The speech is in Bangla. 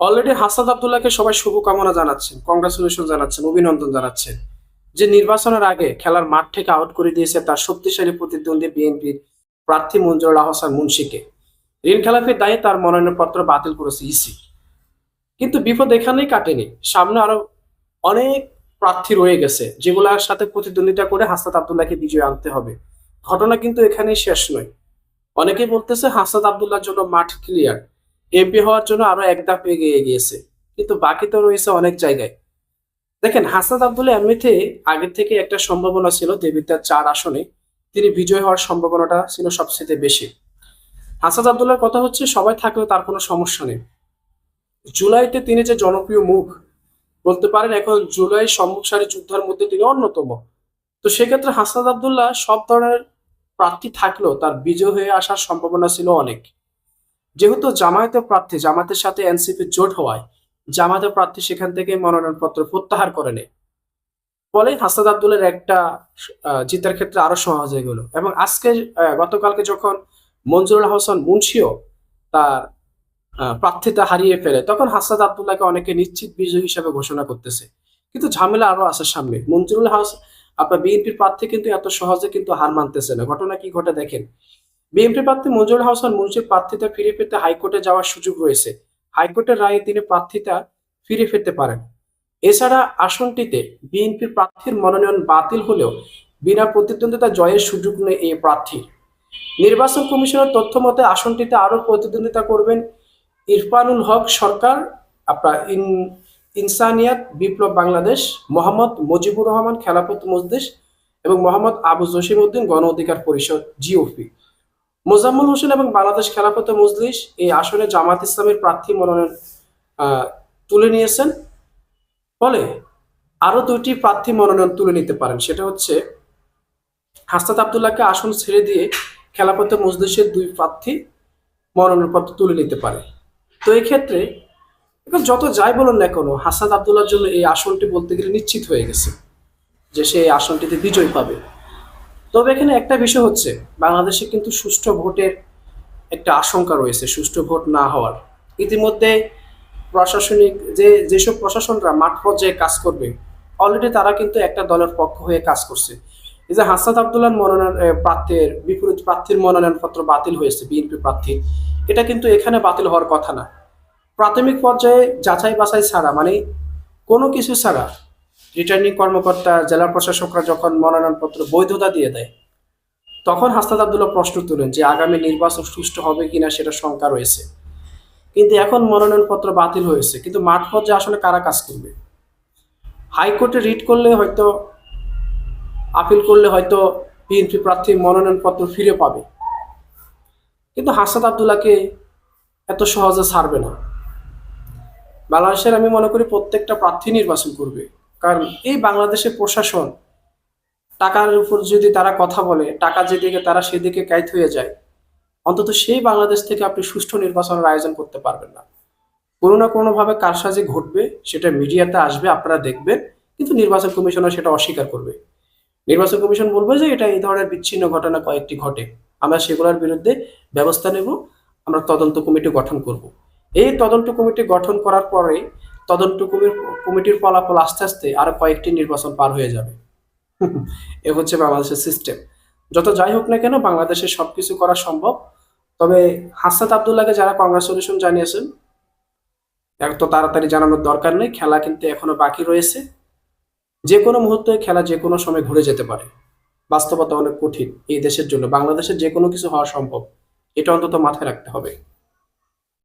অলরেডি হাসাদ আবদুল্লাহকে সবাই শুভকামনা জানাচ্ছেন কংগ্রাচুলেশন জানাচ্ছেন, অভিনন্দন জানাচ্ছেন। যে নির্বাচনের আগে খেলার মাঠ থেকে আউট করে দিয়েছে তার শক্তিশালী প্রতিদ্বন্দ্বী বিএনপির প্রার্থী মঞ্জুরুল আহসান মুন্সিকে। ঋণ খেলাফির দায়ে তার মনোনয়নপত্র বাতিল করেছে ইসি। কিন্তু বিপদ এখানেই কাটেনি। সামনে আরও অনেক প্রার্থী রয়ে গেছে, যেগুলোর সাথে প্রতিদ্বন্দ্বিতা করে হাসাদ আবদুল্লাহকে বিজয় আনতে হবে। ঘটনা কিন্তু এখানেই শেষ নয়। অনেকেই বলতেছে হাসাদ আবদুল্লাহর জন্য মাঠ ক্লিয়ার এমপি হওয়ার জন্য আরও এক ধাপ এগিয়ে গিয়েছে। কিন্তু বাকি তো রয়েছে অনেক জায়গায়। দেখেন হাসাদ আবদুল্লাহ এমনিতে আগের থেকে একটা সম্ভাবনা ছিল দেবিদ্যার চার আসনে তিনি বিজয় হওয়ার সম্ভাবনাটা ছিল সবচেয়ে বেশি। হাসাদ আবদুল্লাহর কথা হচ্ছে, সবাই থাকলেও তার কোনো সমস্যা নেই। জুলাইতে তিনি যে জনপ্রিয় মুখ, বলতে পারেন এখন জুলাই সম্মুখ সারি যোদ্ধার মধ্যে তিনি অন্যতম। তো সেক্ষেত্রে হাসাদ আবদুল্লাহ সব ধরনের প্রার্থী থাকলেও তার বিজয় হয়ে আসার সম্ভাবনা ছিল অনেক। যেহেতু জামায়াতের প্রার্থী জামাতের সাথে এনসিপি জোট হওয়ায় জামাতের প্রার্থী সেখান থেকে মনোনয়নপত্র প্রত্যাহার করে নেয়। ফলে হাসাদ আবদুল্লার একটা জিতার ক্ষেত্রে আরও সহজ হয়ে গেল এবং আজকে গতকালকে যখন মঞ্জুরুল হাসান মুন্সিও তার প্রার্থিতা হারিয়ে ফেলে, তখন হাসাদ আবদুল্লাহকে অনেকে নিশ্চিত বিজয়ী হিসেবে ঘোষণা করতেছে। কিন্তু ঝামেলা আরও আছে সামনে। মঞ্জুরুল হাস, আপনার বিএনপির প্রার্থী কিন্তু এত সহজে কিন্তু হার মানতেছে না। ঘটনা কি ঘটে দেখেন। বিএনপি প্রার্থী মঞ্জুরুল হাসান মুন্সির প্রার্থিতা ফিরে পেতে হাইকোর্টে যাওয়ার সুযোগ রয়েছে। হাইকোর্টের রায়ে তিনি প্রার্থিতা ফিরে পেতে পারেন। এছাড়া আসনটিতে বিএনপির প্রার্থীর মনোনয়ন বাতিল হলেও বিনা প্রতিদ্বন্দ্বিতা জয়ের সুযোগ নেই এই প্রার্থী নির্বাচন কমিশনের তথ্য মতে আসনটিতে আরও প্রতিদ্বন্দ্বিতা করবেন ইরফানুল হক সরকার, আপনার ইন ইনসানিয়াত বিপ্লব বাংলাদেশ, মোহাম্মদ মুজিবুর রহমান খেলাফত মজলিস এবং মোহাম্মদ আবু জসিম উদ্দিন গণ অধিকার পরিষদ, জিওপি। মোজাম্মল হোসেন এবং বাংলাদেশ খেলাফত মজলিস এই আসনে জামাত ইসলামের প্রার্থী মনোনয়ন তুলে নিয়েছেন। ফলে আরও দুইটি প্রার্থী মনোনয়ন তুলে নিতে পারেন। সেটা হচ্ছে হাসনাত আবদুল্লাহকে আসন ছেড়ে দিয়ে খেলাপথে মজলিসের দুই প্রার্থী মনোনয়নপত্র তুলে নিতে পারে। তো ক্ষেত্রে এখন যত যাই বলুন না কেন হাসান আবদুল্লাহর জন্য এই আসনটি বলতে গেলে নিশ্চিত হয়ে গেছে যে সে এই আসনটিতে বিজয় পাবে। তবে এখানে একটা বিষয় হচ্ছে, বাংলাদেশে কিন্তু সুষ্ঠু ভোটের একটা আশঙ্কা রয়েছে, সুষ্ঠু ভোট না হওয়ার। ইতিমধ্যে প্রশাসনিক যে, যেসব প্রশাসনরা মাঠ পর্যায়ে কাজ করবে অলরেডি তারা কিন্তু একটা দলের পক্ষ হয়ে কাজ করছে। এই যে হাসাদ আবদুল্লাহ মনোনয়ন প্রার্থীর, বিপরীত প্রার্থীর মনোনয়নপত্র বাতিল হয়েছে, বিএনপি প্রার্থী। এটা কিন্তু এখানে বাতিল হওয়ার কথা না। প্রাথমিক পর্যায়ে যাচাই বাছাই ছাড়া মানে কোনো কিছু ছাড়া রিটার্নিং কর্মকর্তা, জেলা প্রশাসকরা যখন মনোনয়নপত্র বৈধতা দিয়ে দেয়, তখন হাসনাত আবদুল্লাহ প্রশ্ন তুলেন যে আগামী নির্বাচন সুষ্ঠু হবে কিনা সেটা শঙ্কা রয়েছে। কিন্তু এখন মনোনয়নপত্র বাতিল হয়েছে। কিন্তু মাঠ পর্যায়ে আসলে কারা কাজ করবে? হাইকোর্টে রিট করলে হয়তো, আপিল করলে হয়তো বিএনপি প্রার্থী মনোনয়নপত্র ফিরে পাবে। কিন্তু হাসাদ আবদুল্লাহকে এত সহজে ছাড়বে না। বাংলাদেশের আমি মনে করি প্রত্যেকটা প্রার্থী নির্বাচন করবে। কারণ এই বাংলাদেশের প্রশাসন টাকার উপর যদি তারা কথা বলে, টাকা যেদিকে তারা সেদিকে কাইত হয়ে যায়, অন্তত সেই বাংলাদেশ থেকে আপনি সুষ্ঠু নির্বাচনের আয়োজন করতে পারবেন না। কোনো না কোনোভাবে কারসাজি ঘটবে, সেটা মিডিয়াতে আসবে, আপনারা দেখবেন, কিন্তু নির্বাচন কমিশনার সেটা অস্বীকার করবে। নির্বাচন কমিশন বলবে যে, এটা এই ধরনের বিচ্ছিন্ন ঘটনা কয়েকটি ঘটে। আমরা সেগুলোর বিরুদ্ধে ব্যবস্থা নেব, আমরা তদন্ত কমিটি গঠন করব। এই তদন্ত কমিটি গঠন করার পরে তদন্ত কমিটির ফলাফল আস্তে আস্তে আরও কয়েকটি নির্বাচন পার হয়ে যাবে। এ হচ্ছে বাংলাদেশের সিস্টেম যত যাই হোক না কেন বাংলাদেশে সবকিছু করা সম্ভব। তবে হাসাত আবদুল্লাহকে যারা কংগ্রাচুলেশন জানিয়েছেন এত তাড়াতাড়ি জানানোর দরকার নেই। খেলা কিন্তু এখনও বাকি রয়েছে। যে কোনো মুহূর্তে খেলা যে কোনো সময় ঘুরে যেতে পারে। বাস্তবতা অনেক কঠিন এই দেশের জন্য। বাংলাদেশের যে কোনো কিছু হওয়া সম্ভব। এটা অন্তত মাথায় রাখতে হবে।